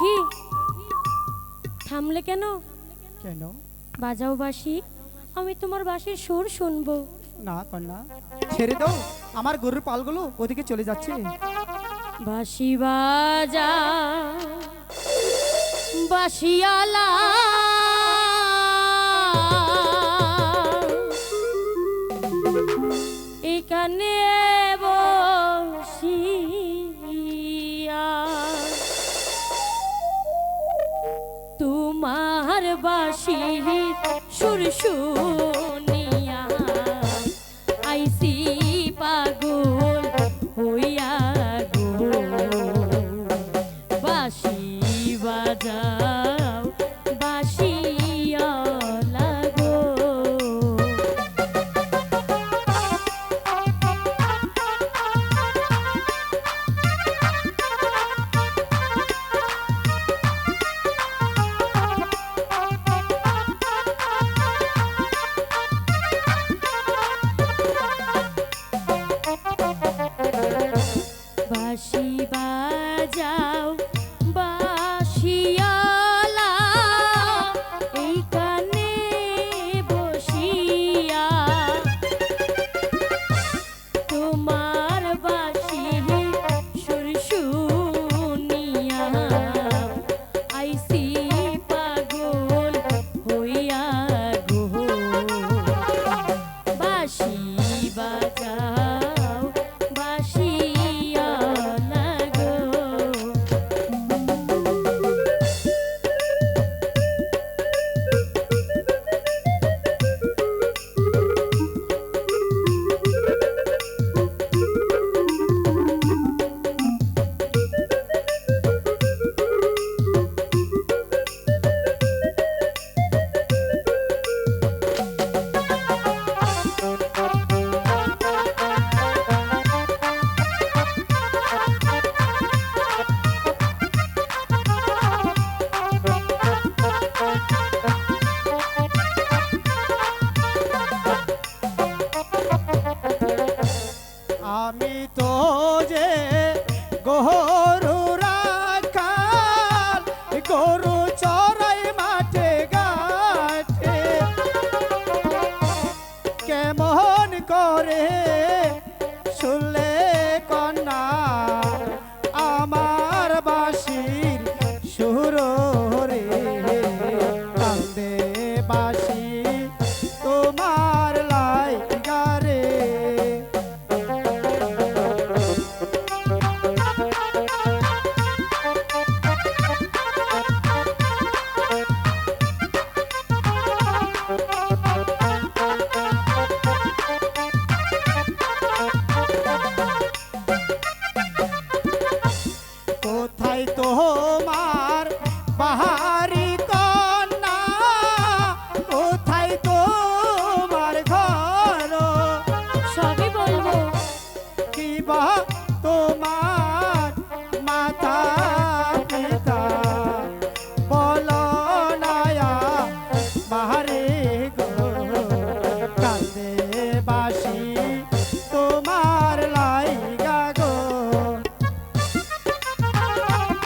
কি থামলে কেন? কেন? বাজাও বাসি আমি তোমার বাসির সুর শুনব। না কন্যা ছেড়ে দাও আমার গরুর পালগুলো ওদিকে চলে যাচ্ছে। বাসি বাজা বাসিয়ালা তোমার বাসি সুর সুর see. তাই তো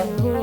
Thank you.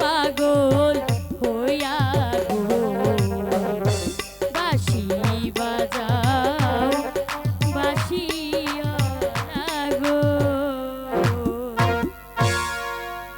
পাগল